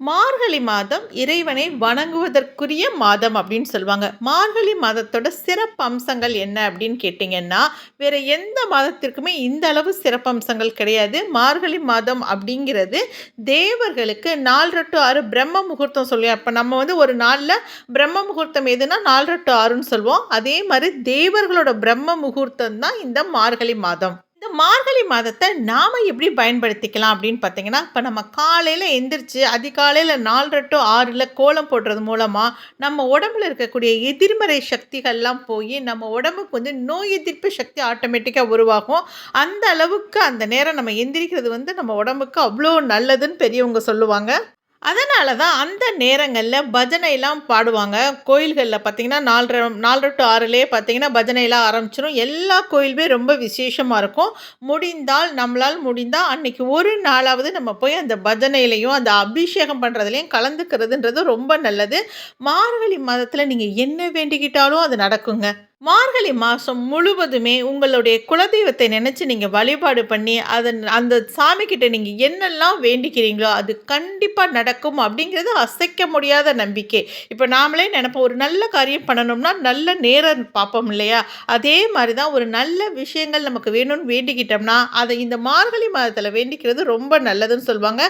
மார்கழி மாதம் இறைவனை வணங்குவதற்குரிய மாதம் அப்படின்னு சொல்லுவாங்க. மார்கழி மாதத்தோட சிறப்பு அம்சங்கள் என்ன அப்படின்னு கேட்டிங்கன்னா வேற எந்த மாதத்திற்குமே இந்த அளவு சிறப்பம்சங்கள் கிடையாது. மார்கழி மாதம் அப்படிங்கிறது தேவர்களுக்கு நாலு டு ஆறு பிரம்ம முகூர்த்தம் சொல்லுவோம். இப்போ நம்ம வந்து ஒரு நாளில் பிரம்ம முகூர்த்தம் எதுனா நாலு டு ஆறுன்னு சொல்லுவோம். அதே மாதிரி தேவர்களோட பிரம்ம முகூர்த்தம் தான் இந்த மார்கழி மாதம். மார்கழி மாதத்தை நாம் எப்படி பயன்படுத்திக்கலாம் அப்படின்னு பார்த்தீங்கன்னா இப்போ நம்ம காலையில் எந்திரிச்சு அதிகாலையில் நாலரை டு ஆறில் கோலம் போடுறது மூலமாக நம்ம உடம்புல இருக்கக்கூடிய எதிர்மறை சக்திகள்லாம் போய் நம்ம உடம்புக்கு வந்து நோய் எதிர்ப்பு சக்தி ஆட்டோமேட்டிக்காக உருவாகும். அந்த அளவுக்கு அந்த நேரம் நம்ம எந்திரிக்கிறது வந்து நம்ம உடம்புக்கு அவ்வளோ நல்லதுன்னு பெரியவங்க சொல்லுவாங்க. அதனால தான் அந்த நேரங்களில் பஜனைலாம் பாடுவாங்க. கோயில்களில் பார்த்திங்கன்னா நாலரை நாலரை டு ஆறுலேயே பார்த்திங்கன்னா பஜனைலாம் ஆரம்பிச்சிடும் எல்லா கோயிலுமே ரொம்ப விசேஷமாக இருக்கும். முடிந்தால் நம்மளால் முடிந்தால் அன்றைக்கி ஒரு நாளாவது நம்ம போய் அந்த பஜனையிலையும் அந்த அபிஷேகம் பண்ணுறதுலையும் கலந்துக்கிறதுன்றது ரொம்ப நல்லது. மார்கழி மாதத்தில் நீங்கள் என்ன வேண்டிக்கிட்டாலும் அது நடக்குங்க. மார்கழி மாதம் முழுவதுமே உங்களுடைய குலதெய்வத்தை நினச்சி நீங்கள் வழிபாடு பண்ணி அதன் அந்த சாமிக்கிட்ட நீங்கள் என்னெல்லாம் வேண்டிக்கிறீங்களோ அது கண்டிப்பாக நடக்கும் அப்படிங்கிறது அசைக்க முடியாத நம்பிக்கை. இப்போ நாமளே நினைப்போம் ஒரு நல்ல காரியம் பண்ணணும்னா நல்ல நேரம் பார்ப்போம் இல்லையா? அதே மாதிரி தான் ஒரு நல்ல விஷயங்கள் நமக்கு வேணும்னு வேண்டிக்கிட்டோம்னா அதை இந்த மார்கழி மாதத்தில் வேண்டிக்கிறது ரொம்ப நல்லதுன்னு சொல்லுவாங்க.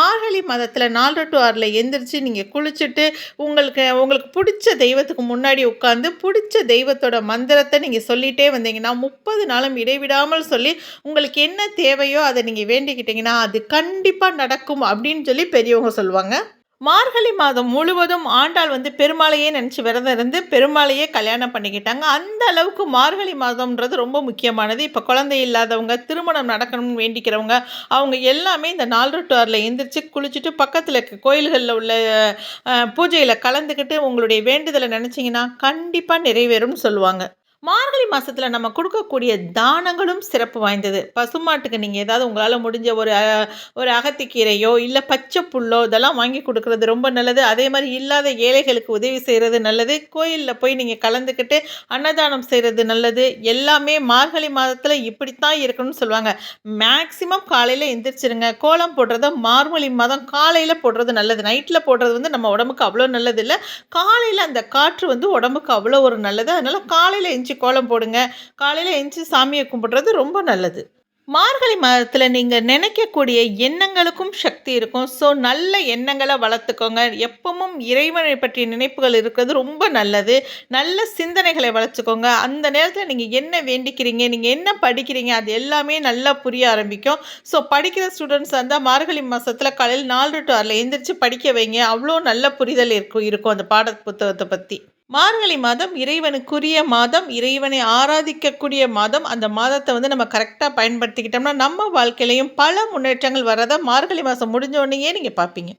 மார்கழி மாதத்தில் நாலு டு ஆறில் எந்திரிச்சு நீங்கள் குளிச்சுட்டு உங்களுக்கு உங்களுக்கு பிடிச்ச தெய்வத்துக்கு முன்னாடி உட்காந்து பிடிச்ச தெய்வத்தோட அதோட மந்திரத்தை நீங்கள் சொல்லிகிட்டே வந்தீங்கன்னா முப்பது நாளும் இடைவிடாமல் சொல்லி உங்களுக்கு என்ன தேவையோ அதை நீங்கள் வேண்டிக்கிட்டீங்கன்னா அது கண்டிப்பாக நடக்கும் அப்படின்னு சொல்லி பெரியவங்க சொல்லுவாங்க. மார்கழி மாதம் முழுவதும் ஆண்டாள் வந்து பெருமாளையே நினச்சி விரதம் இருந்து பெருமாளையே கல்யாணம் பண்ணிக்கிட்டாங்க. அந்த அளவுக்கு மார்கழி மாதம்ன்றது ரொம்ப முக்கியமானது. இப்போ குழந்தை இல்லாதவங்க திருமணம் நடக்கணும்னு வேண்டிக்கிறவங்க அவங்க எல்லாமே இந்த நாலு டு ஆறில் எந்திரிச்சு குளிச்சுட்டு பக்கத்தில் இருக்க கோயில்களில் உள்ள பூஜையில் கலந்துக்கிட்டு உங்களுடைய வேண்டுதலை நினச்சிங்கன்னா கண்டிப்பாக நிறைவேறும்னு சொல்லுவாங்க. மார்கழி மாதத்தில் நம்ம கொடுக்கக்கூடிய தானங்களும் சிறப்பு வாய்ந்தது. பசுமாட்டுக்கு நீங்கள் ஏதாவது உங்களால் முடிஞ்ச ஒரு ஒரு அகத்திக்கீரையோ இல்லை பச்சை புல்லோ இதெல்லாம் வாங்கி கொடுக்குறது ரொம்ப நல்லது. அதே மாதிரி இல்லாத ஏழைகளுக்கு உதவி செய்கிறது நல்லது. கோயிலில் போய் நீங்கள் கலந்துக்கிட்டு அன்னதானம் செய்கிறது நல்லது. எல்லாமே மார்கழி மாதத்தில் இப்படித்தான் இருக்கணும்னு சொல்லுவாங்க. மேக்சிமம் காலையில் எந்திரிச்சிருங்க. கோலம் போடுறத மார்கழி மாதம் காலையில் போடுறது நல்லது. நைட்டில் போடுறது வந்து நம்ம உடம்புக்கு அவ்வளோ நல்லது இல்லை காலையில் அந்த காற்று வந்து உடம்புக்கு அவ்வளோ ஒரு நல்லது. அதனால் காலையில் எஞ்சி கோலம் போடுங்க. காலையில் எழுந்து சாமியை கும்பிட்றது ரொம்ப நல்லது. மார்கழி மாதத்தில் நீங்கள் நினைக்கக்கூடிய எண்ணங்களுக்கும் சக்தி இருக்கும். ஸோ நல்ல எண்ணங்களை வளர்த்துக்கோங்க. எப்பவும் இறைவனை பற்றிய நினைப்புகள் இருக்கிறது ரொம்ப நல்லது. நல்ல சிந்தனைகளை வளர்த்துக்கோங்க. அந்த நேரத்தில் நீங்கள் என்ன வேண்டிக்கிறீங்க நீங்கள் என்ன படிக்கிறீங்க அது எல்லாமே நல்லா புரிய ஆரம்பிக்கும். ஸோ படிக்கிற ஸ்டூடெண்ட்ஸ் இருந்தால் மார்கழி மாதத்தில் காலையில் நாலு டு ஆறில் எழுந்திரிச்சு படிக்க வைங்க. அவ்வளோ நல்ல புரிதல் இருக்கும் இருக்கும் அந்த பாட புத்தகத்தை பற்றி மார்கழி மாதம் இறைவனுக்குரிய மாதம் இறைவனை ஆராதிக்கக்கூடிய மாதம். அந்த மாதத்தை வந்து நம்ம கரெக்டாக பயன்படுத்திக்கிட்டோம்னா நம்ம வாழ்க்கையிலையும் பல முன்னேற்றங்கள் வரதை மார்கழி மாதம் முடிஞ்ச உடனேயே நீங்கள் பார்ப்பீங்க.